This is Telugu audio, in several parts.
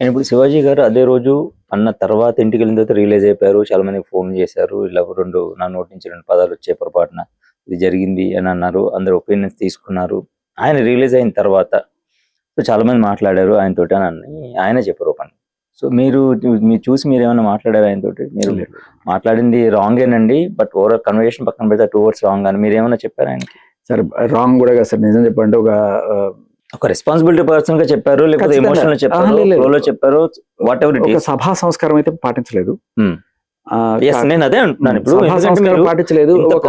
అండ్ ఇప్పుడు శివాజీ గారు అదే రోజు అన్న తర్వాత ఇంటికి వెళ్ళిన తర్వాత రిలీజ్ అయిపోయారు. చాలా మందికి ఫోన్ చేశారు. ఇలా రెండు నా నోటి నుంచి రెండు పదాలు వచ్చే పొరపాటున ఇది జరిగింది అని అన్నారు. అందరు ఒపీనియన్స్ తీసుకున్నారు. ఆయన రిలీజ్ అయిన తర్వాత సో చాలా మంది మాట్లాడారు ఆయన తోటి అని ఆయన చెప్పారు ఓపెన్ సో మీరు మీరు చూసి మీరు ఏమైనా మాట్లాడారు ఆయన తోటి మీరు మాట్లాడింది రాంగ్ ఏనండి బట్ ఓవరాల్ కన్వర్జేషన్ పక్కన పెడితే టూ వర్డ్స్ రాంగ్ అని మీరు ఏమైనా చెప్పారు ఆయనకి? సరే రాంగ్ కూడా కాదు సార్. నిజం చెప్పండి ఒక ఒక రెస్పాన్సిబిలిటీ పర్సన్గా చెప్పారు లేకపోతే. ఎమోషనల్ చెప్పారు చెప్పారు వాట్ ఎవర్ ఇట్ సభా సంస్కారం అయితే పాటించలేదు. Hmm. నేను అదే అంటున్నాను ఇప్పుడు పాటించలేదు. ఒక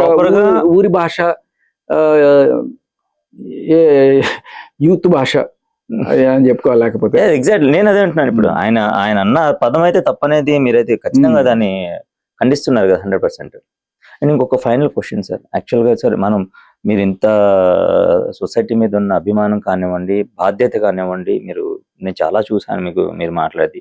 ఊరి భాష యూత్ భాష అని చెప్పుకోవాలి లేకపోతే. ఎగ్జాక్ట్ నేను అదే అంటున్నాను ఇప్పుడు. Hmm. ఆయన ఆయన అన్న పదం అయితే తప్పనేది మీరైతే ఖచ్చితంగా Hmm. దాన్ని ఖండిస్తున్నారు కదా హండ్రెడ్ పర్సెంట్ అండ్ ఇంకొక ఫైనల్ క్వశ్చన్ సార్. యాక్చువల్గా సార్ మనం మీరు ఇంత సొసైటీ మీద ఉన్న అభిమానం కానివ్వండి బాధ్యత కానివ్వండి మీరు నేను చాలా చూసాను మీకు మీరు మాట్లాడి.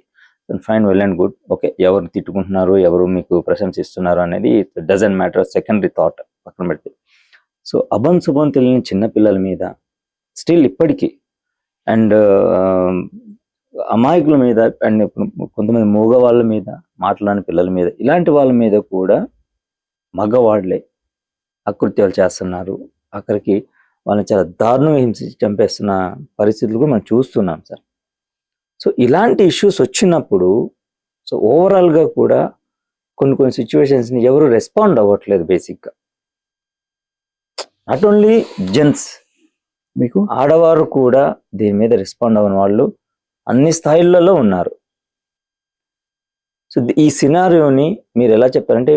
Fine well and good okay ఎవరు తిట్టుకుంటున్నారు ఎవరు మీకు ప్రశంసిస్తున్నారు అనేది డజన్ మ్యాటర్ సెకండరీ థాట్ పక్కన పెడితే. సో అభం శుభం తెలియని చిన్న పిల్లల మీద స్టిల్ ఇప్పటికీ అండ్ uh, అమాయకుల మీద అండ్ కొంతమంది మూగ వాళ్ళ మీద మాట్లాడిన పిల్లల మీద ఇలాంటి వాళ్ళ మీద కూడా మగవాళ్ళే అకృత్యాలు చేస్తున్నారు. అక్కడికి వాళ్ళని చాలా దారుణంగా హింసించి చంపేస్తున్న పరిస్థితులు కూడా మనం చూస్తున్నాం సార్. సో ఇలాంటి ఇష్యూస్ వచ్చినప్పుడు సో ఓవరాల్గా కూడా కొన్ని కొన్ని సిచ్యువేషన్స్ని ఎవరు రెస్పాండ్ అవ్వట్లేదు బేసిక్గా నాట్ ఓన్లీ జెంట్స్. మీకు? ఆడవారు కూడా దీని మీద రెస్పాండ్ అవ్వని వాళ్ళు అన్ని స్థాయిలలో ఉన్నారు. సో ఈ సినారియోని మీరు ఎలా చెప్పారంటే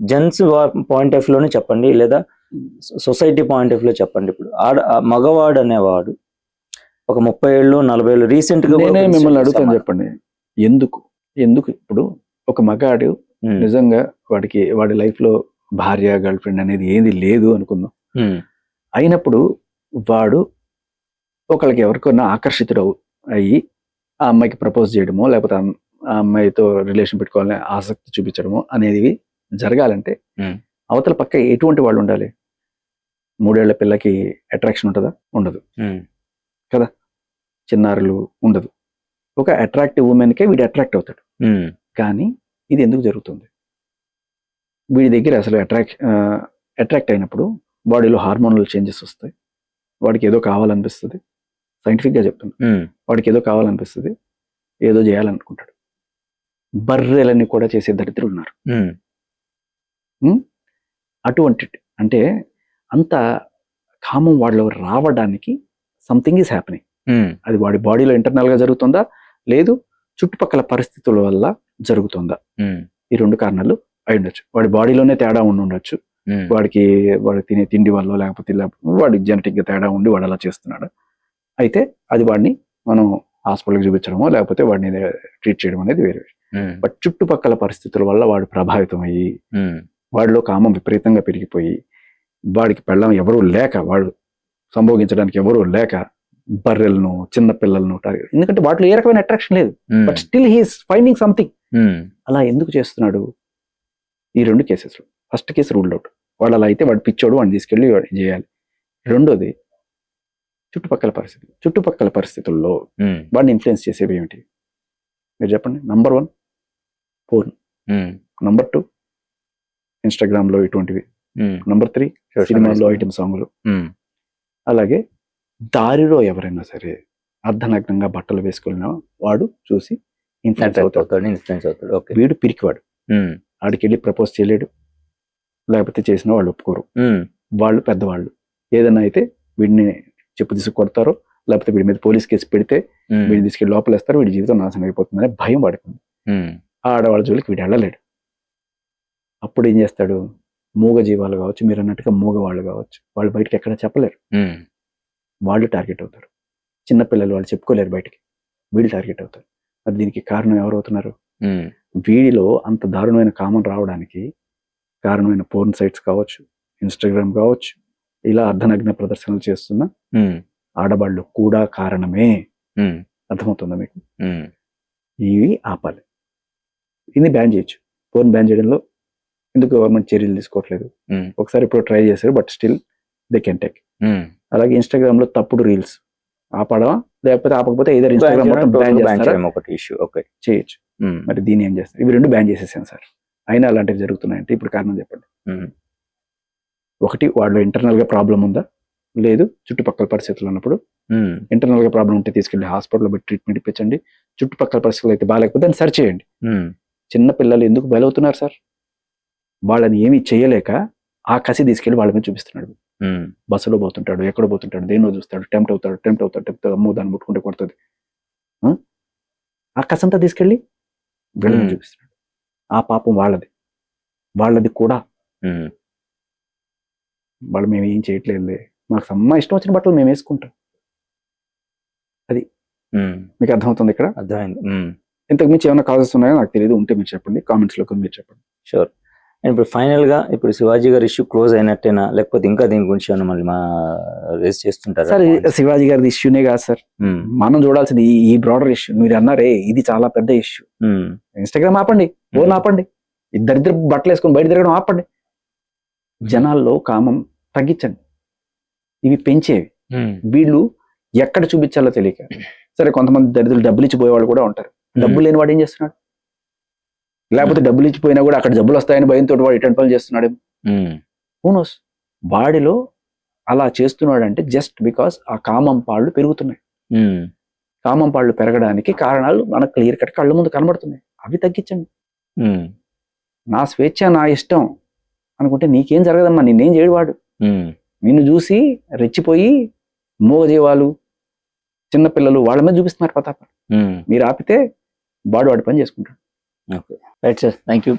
జెంట్స్ పాయింట్ ఆఫ్లోనే చెప్పండి లేదా సొసైటీ పాయింట్ ఆఫ్లో చెప్పండి ఇప్పుడు. ఆడ ఆ మగవాడు అనేవాడు ఒక ముప్పై ఏళ్ళు నలభై ఏళ్ళు రీసెంట్గా కూడా నేనే మిమ్మల్ని అడుగుతాను. చెప్పండి. ఎందుకు? ఎందుకు ఇప్పుడు ఒక మగాడు నిజంగా వాడికి వాడి లైఫ్లో భార్య గర్ల్ ఫ్రెండ్ అనేది ఏది లేదు అనుకుందాం. అయినప్పుడు వాడు ఒకళ్ళకి ఎవరికైనా ఆకర్షితుడు అయ్యి ఆ అమ్మాయికి ప్రపోజ్ చేయడమో లేకపోతే ఆ అమ్మాయితో రిలేషన్ పెట్టుకోవాలని ఆసక్తి చూపించడమో అనేది జరగాలంటే. అవతల పక్క ఎటువంటి వాళ్ళు ఉండాలి? మూడేళ్ళ పిల్లకి అట్రాక్షన్ ఉంటుందా? ఉండదు. ఉమ్, చిన్నారులు ఉండదు. ఒక అట్రాక్టివ్ ఉమెన్కే వీడు అట్రాక్ట్ అవుతాడు. కానీ ఇది ఎందుకు జరుగుతుంది? వీడి దగ్గర అసలు అట్రాక్ట్ అట్రాక్ట్ అయినప్పుడు బాడీలో హార్మోనల్ చేంజెస్ వస్తాయి. వాడికి ఏదో కావాలనిపిస్తుంది. సైంటిఫిక్గా చెప్తున్నా. ఉమ్, వాడికి ఏదో కావాలనిపిస్తుంది. ఏదో చేయాలనుకుంటాడు. బర్రెలని కూడా చేసే దరిద్రులు ఉన్నారు. అటువంటి అంటే అంత కామం వాళ్ళలో రావడానికి సంథింగ్ ఈజ్ హ్యాపెనింగ్ అది వాడి బాడీలో ఇంటర్నల్గా జరుగుతుందా? లేదు. చుట్టుపక్కల పరిస్థితుల వల్ల జరుగుతుందా? ఈ రెండు కారణాలు అయి ఉండొచ్చు. వాడి బాడీలోనే తేడా ఉండి ఉండొచ్చు. వాడికి వాడు తినే తిండి వల్ల లేకపోతే వాడి జెనెటిక్గా తేడా ఉండి వాడు అలా చేస్తున్నాడు. అయితే అది వాడిని మనం హాస్పిటల్కి చూపించడమో లేకపోతే వాడిని ట్రీట్ చేయడం అనేది వేరే బట్ చుట్టుపక్కల పరిస్థితుల వల్ల వాడు ప్రభావితం అయ్యి వాడిలో కామం విపరీతంగా పెరిగిపోయి వాడికి పెళ్ళం ఎవరూ లేక వాడు సంభోగించడానికి ఎవరూ లేక బర్రెలను చిన్న పిల్లలను target- ఎందుకంటే వాటిలో ఏ రకమైన అట్రాక్షన్ లేదు. But still he's finding something అలా ఎందుకు చేస్తున్నాడు? ఈ రెండు cases first case ruled out వాడు అలా అయితే వాడు పిచ్చోడు వాడిని తీసుకెళ్ళి వాడిని చేయాలి. రెండోది చుట్టుపక్కల పరిస్థితి. చుట్టుపక్కల పరిస్థితుల్లో ఉమ్, వాడిని ఇన్ఫ్లుయెన్స్ చేసేవి ఏమిటి? మీరు చెప్పండి. Number one um, number two లో ఇటువంటివి. నంబర్ త్రీ సినిమాల్లో. ఐటమ్ సాంగ్లు. అలాగే దారిలో ఎవరైనా సరే అర్ధనగ్నంగా బట్టలు వేసుకున్న వాడు చూసి ఇన్ఫ్లుయెన్స్ అవుతాడు. ఇన్ఫ్లుయెన్స్ అవుతాడు. ఓకే. వీడు పిరికివాడు. ఆడికి వెళ్ళి ప్రపోజ్ చేయలేడు. లేకపోతే చేసిన వాళ్ళు ఒప్పుకోరు. వాళ్ళు పెద్దవాళ్ళు. ఏదైనా అయితే వీడిని చెప్పు తీసుకు కొడతారో లేకపోతే వీడి మీద పోలీస్ కేసు పెడితే వీడిని తీసుకెళ్ళి లోపలేస్తారు వీడి జీవితం నాశనం అయిపోతుందనే భయం. ఉమ్, ఆ ఆడవాళ్ళ జోలికి వీడు వెళ్ళలేడు. అప్పుడు ఏం చేస్తాడు? మూగ జీవాలు కావచ్చు మీరు అన్నట్టుగా మూగ వాళ్ళు కావచ్చు. వాళ్ళు బయటకి ఎక్కడ చెప్పలేరు. వాళ్ళు టార్గెట్ అవుతారు. చిన్నపిల్లలు వాళ్ళు చెప్పుకోలేరు బయటికి. వీళ్ళు టార్గెట్ అవుతారు. మరి దీనికి కారణం ఎవరు అవుతున్నారు వీడిలో అంత దారుణమైన కామన్ రావడానికి కారణమైన పోర్న్ సైట్స్ కావచ్చు ఇన్స్టాగ్రామ్ కావచ్చు ఇలా అర్ధనగ్న ప్రదర్శనలు చేస్తున్న ఆడవాళ్ళు కూడా కారణమే. అర్థమవుతుందా మీకు? ఇవి ఆపాలి. ఇది బ్యాన్ చేయొచ్చు. ఫోన్ బ్యాన్ చేయడంలో ఎందుకు గవర్నమెంట్ చర్యలు తీసుకోవట్లేదు? ఉమ్, ఒకసారి ఇప్పుడు ట్రై చేశారు but still they can take అలాగే ఇన్స్టాగ్రామ్లో తప్పుడు రీల్స్ ఆపడమా? లేకపోతే ఆపకపోతే ఏదో ఇన్స్టాగ్రామ్ మొత్తం బ్యాన్ బ్యాన్ చేస్తారా? చేయడం ఒకటి ఇష్యూ ఓకే చేయొచ్చు. మరి దీన్ని ఏం చేస్తారు? ఇవి రెండు బ్యాన్ చేసేసాను సార్. అయినా అలాంటివి జరుగుతున్నాయంటే ఇప్పుడు కారణం చెప్పండి. ఒకటి వాళ్ళు ఇంటర్నల్గా ప్రాబ్లం ఉందా? లేదు. చుట్టుపక్కల పరిస్థితులు ఉన్నప్పుడు ఇంటర్నల్గా ప్రాబ్లం ఉంటే తీసుకెళ్ళి హాస్పిటల్లో పెట్టి ట్రీట్మెంట్ ఇప్పించండి. చుట్టుపక్కల పరిస్థితులు అయితే బాగాలేకపోతే దాన్ని సరి చేయండి చిన్న పిల్లలు ఎందుకు బలవుతున్నారు సార్? వాళ్ళని ఏమీ చేయలేక ఆ కసి తీసుకెళ్ళి వాళ్ళ మీద చూపిస్తున్నాడు. బస్సులో పోతుంటాడు ఎక్కడ పోతుంటాడు దేనిలో చూస్తాడు టెంప్ట్ అవుతాడు టెంప్ట్ అవుతాడు టెంప్ట్ అమ్మో దాన్ని ముట్టుకుంటే కొడుతుంది. ఆ? కసంతా తీసుకెళ్ళి వీళ్ళ మీద Hmm. చూపిస్తున్నాడు. ఆ పాపం వాళ్ళది. వాళ్ళది కూడా. వాళ్ళు మేము ఏం చేయట్లేదు మాకు అమ్మ ఇష్టం వచ్చిన బట్టలు మేము వేసుకుంటాం. మీకు అర్థమవుతుంది ఇక్కడ? అర్థమైంది. ఇంతకు మించి ఏమైనా కాజెస్ ఉన్నాయో? నాకు తెలియదు ఉంటే మీరు చెప్పండి. కామెంట్స్లో మీరు చెప్పండి. షూర్ అండ్ ఇప్పుడు ఫైనల్గా ఇప్పుడు శివాజీ గారి ఇష్యూ క్లోజ్ అయినట్టేనా? లేకపోతే ఇంకా దీని గురించి ఏమైనా మళ్ళీ మా రేస్ చేస్తుంటారా? సార్ శివాజీ గారిది ఇష్యూనే కాదు సార్. ఉమ్, మనం చూడాల్సింది ఈ- బ్రాడర్ ఇష్యూ మీరు అన్నారే ఇది చాలా పెద్ద ఇష్యూ ఇన్స్టాగ్రామ్ ఆపండి ఫోన్ ఆపండి ఇద్దరిద్దరు బట్టలు వేసుకొని బయట తిరగడం ఆపండి. జనాల్లో కామం తగ్గించండి. ఇవి పెంచేవి. వీళ్ళు ఎక్కడ చూపించాలో తెలియక. సరే కొంతమంది దరిద్రులు డబ్బులు ఇచ్చి పోయేవాళ్ళు కూడా ఉంటారు. డబ్బులు లేని వాడు ఏం చేస్తున్నాడు? లేకపోతే డబ్బులు ఇచ్చిపోయినా కూడా అక్కడ డబ్బులు వస్తాయని భయంతో వాడు ఇటువంటి పనులు చేస్తున్నాడు. హూనోస్ వాడిలో అలా చేస్తున్నాడు అంటే జస్ట్ బికాస్ ఆ కామం పాళ్ళు పెరుగుతున్నాయి. ఉమ్, కామం పాళ్ళు పెరగడానికి కారణాలు మనకు క్లియర్ కట్ కళ్ళ ముందు కనబడుతున్నాయి. అవి తగ్గించండి. నా స్వేచ్ఛ నా ఇష్టం అనుకుంటే నీకేం జరగదమ్మా నిన్నేం చేయడు వాడు. ఉమ్, నిన్ను చూసి రెచ్చిపోయి మూగజీవాలు చిన్నపిల్లలు వాళ్ళ మీద చూపిస్తున్నారు ప్రతాపం. ఉమ్. మీరు ఆపితే వాడు వాడి పని చేసుకుంటాడు. Okay right sir thank you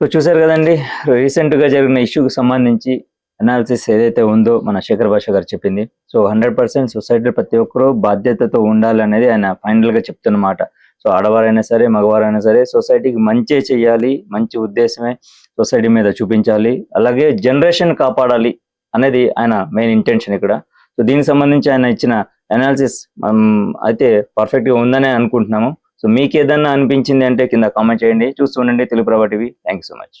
so చూసారు కదండి రీసెంట్గా జరిగిన ఇష్యూకి సంబంధించి అనాలిసిస్ ఏదైతే ఉందో మన శేఖర్ భాష గారు చెప్పింది. సో హండ్రెడ్ పర్సెంట్ సొసైటీ ప్రతి ఒక్కరూ బాధ్యతతో ఉండాలనేది ఆయన ఫైనల్గా చెప్తున్నమాట సో ఆడవారైనా సరే మగవారైనా సరే సొసైటీకి మంచి చేయాలి మంచి ఉద్దేశమే సొసైటీ మీద చూపించాలి అలాగే జనరేషన్ కాపాడాలి అనేది ఆయన మెయిన్ ఇంటెన్షన్ ఇక్కడ. సో దీనికి సంబంధించి ఆయన ఇచ్చిన అనాలిసిస్ అయితే పర్ఫెక్ట్గా ఉందనే అనుకుంటున్నాము. సో మీకు ఏదన్నా అనిపించింది అంటే కింద కామెంట్ చేయండి. చూస్తూ ఉండండి Telugu Prabha TV. Thank you so much